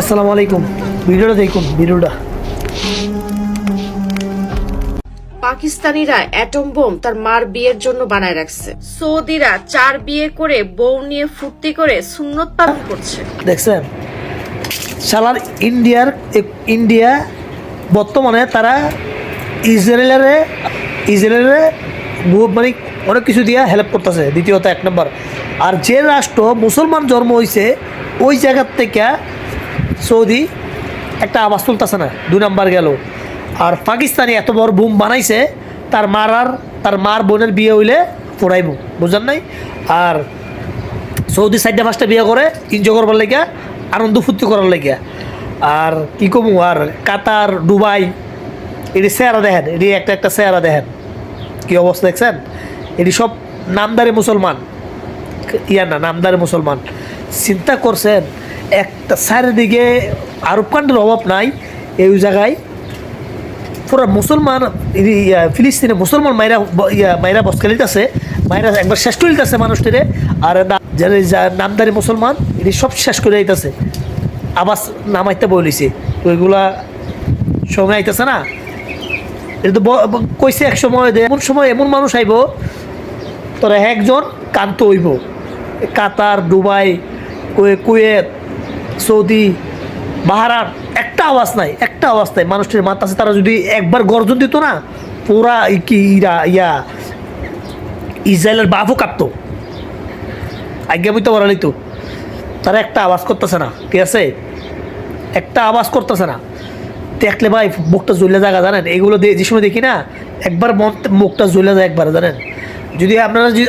আসসালামু আলাইকুম। ভিডিওটা দেখুন ভিডিওটা। পাকিস্তানিরা অ্যাটম বোম তার মার বিয়ের জন্য বানায় রাখছে। সৌদিরা চার বিয়ে করে বউ নিয়ে ফুর্তি করে সুন্নত পালন করছে। দেখছেন? সালার ইন্ডিয়ার ইন্ডিয়া বর্তমানে তারা ইসরায়েলের ইসরায়েলের মানে অনেক কিছু দিয়ে হেল্প করতেছে। দ্বিতীয়ত এক নম্বর আর যে রাষ্ট্র মুসলমান জন্ম হয়েছে ওই জায়গার থেকে সৌদি, একটা আওয়াজ তুলতেছে না, দুই নাম্বার গেল। আর পাকিস্তানি এত বড় বুম বানাইছে, তার মার আর, তার মার বোনের বিয়ে হইলে পড়াইব, বুঝলেন নাই? আর সৌদি সাইডে পাঁচটা বিয়ে করে, এনজয় করবার লেগে আনন্দ ফুর্তি করার লেগে আর কি কমু, আর কাতার, দুবাই, এটি চেহারা দেখেন, এটি একটা একটা চেহারা দেখেন। কি অবস্থা দেখছেন? এটি সব নামদারি মুসলমান। ইয়া না, নামদারি মুসলমান। চিন্তা করছেন একটা চারিদিকে আরব কান্ডের অভাব নাই এই জায়গায়। পুরো মুসলমান ফিলিস্তিনে মুসলমান মাইরা মাইরা বসকালিত আছে মাইরা একবার শেষ করে দিতেছে মানুষটিরে। আর নামদারি মুসলমান, এটি সব শেষ করে আবাস নামাইতে বলিছে তো এগুলা সময় আইতেছে না। এটা তো কইছে এক সময় এমন সময় এমন মানুষ আইব, তোরা একজন কান্ত হইব। কাতার, দুবাই কুয়েত সৌদি, বাহারার একটা আওয়াজ নাই, একটা আওয়াজ নাই। মানুষটির মাথা আছে, তারা যদি একবার গর্জন দিত না, পুরা কি ইরা, ইয়া, ইসরায়েলের বাফও কাঁপতো। আজ্ঞা বইতে বলালি তো? তারা একটা আওয়াজ করতেছে না ঠিক আছে? একটা আওয়াজ করতেছে না। দেখলে ভাই, মুখটা জ্বলে জায়গা জানেন? এগুলো যে সময় দেখি না, একবার মন মুখটা জ্বলে যায় একবার, জানেন? যদি আপনারা যদি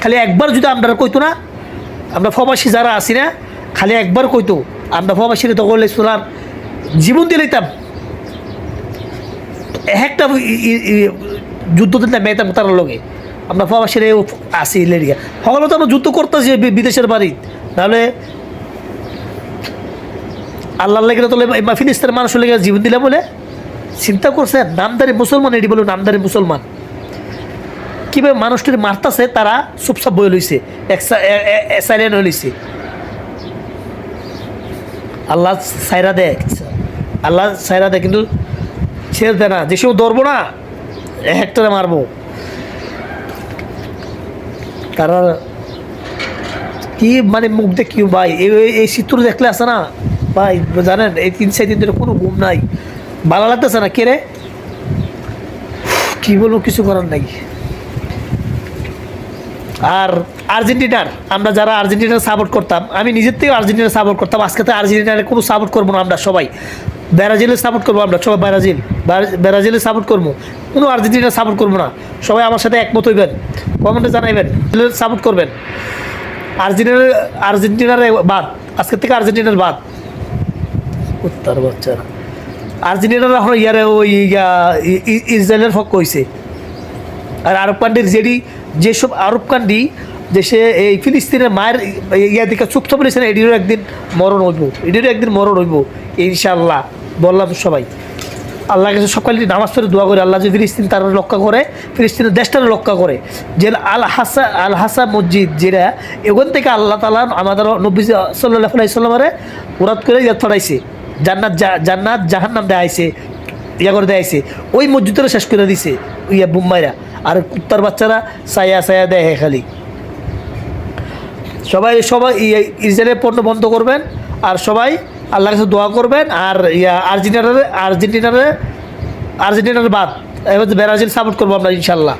খালি একবার যদি আপনারা কইতো না, আমরা ফবাসী যারা আছি না খালি একবার কইতো, আমরা ফবাসীর তখন শোনার জীবন দিয়ে লইতাম। একটা যুদ্ধ দিতাম মেয়েতাম তার লগে। আমরা ফবাসীর আসি লেরিয়া সকলে তো আমরা যুদ্ধ করতেছি বিদেশের বাড়ি। নাহলে আল্লাহ লেগে তো ফিলিস্তিনের মানুষের লেগে জীবন দিলে বলে চিন্তা করছে, নামদারি মুসলমান, এটি বলো নামদারি মুসলমান। কীভাবে মানুষটির মারতাছে, তারা চুপচাপ বয়ে লইছে সাইলেন্ট হয়ে লইছে। আল্লাহ সাইরা দেয়। আল্লাহ সাইরা দেয়, কিন্তু ছেড়ে দেয় না। যে সময় ধরবো না, হেক্টরে মারবো। তারা কি মানে মুখ দেখি ভাই? এই চিত্র দেখলে আসে না? ভাই, জানেন, এই তিন চার দিন ধরে কোনো ঘুম নাই। ভালো লাগতেছে না? কে রে? কি বলব, কিছু করার নাই। আর আর্জেন্টিনার, আমরা যারা আর্জেন্টিনার সাপোর্ট করতাম, আমি নিজের থেকে আর্জেন্টিনা সাপোর্ট করতাম। আজকে তো আর্জেন্টিনার কোনো সাপোর্ট করব না আমরা সবাই। ব্রাজিলের সাপোর্ট করব আমরা সবাই, ব্রাজিল। ব্রা- ব্রাজিলের সাপোর্ট করব। কোনো আর্জেন্টিনার সাপোর্ট করব না। সবাই আমার সাথে একমত হইবেন। কমেন্টে জানাইবেন। সাপোর্ট করবেন। আর্জেন্টিনার আর্জেন্টিনার বাদ। আজকের থেকে আর্জেন্টিনার বাদ। উত্তর বাচ্চারা। আর্জেন্টিনার এখন ইয়ারে ওই ইসরায়েলের পক্ষ হয়েছে আর আরব কান্ট্রির যেটি যেসব আরব কান্ট্রি দেশে এই ফিলিস্তিনের মায়ের ইয়া দিকে চুক্ত বলেছে না, এটিরও একদিন মরণ হইব, এটিরও একদিন মরণ হইব, ইনশাআল্লাহ, বললাম সবাই। আল্লাহ কাছে সকালে নামাজ পড়ে দোয়া করে, আল্লাহ যে ফিলিস্তিন তারা রক্ষা করে, ফিলিস্তিনের দেশটারও রক্ষা করে। যে আল হাসা আল হাসা মসজিদ, যেটা এখান থেকে আল্লাহ তালা আমাদের নব্বী সাল্লাহ মুরাদ করে ইয়াদ ছড়াইছে জান্নাত জান্নাত জাহান্নাম দেয়া আইছে ইয়া করে দেয়া আইছে ওই মসজিদটা শেষ করে দিছে, ইয়া বুম্বাইরা আর কুত্তার বাচ্চারা সায়া সায়া দেয় খালি। সবাই সবাই ইসরায়েলের পণ্য বন্ধ করবেন আর সবাই আল্লাহর কাছে দোয়া করবেন আর ইয়া আর্জেন্টিনারে আর্জেন্টিনারে, আর্জেন্টিনার বাদ। এবার ব্রাজিল সাপোর্ট করব আমরা ইনশাল্লাহ।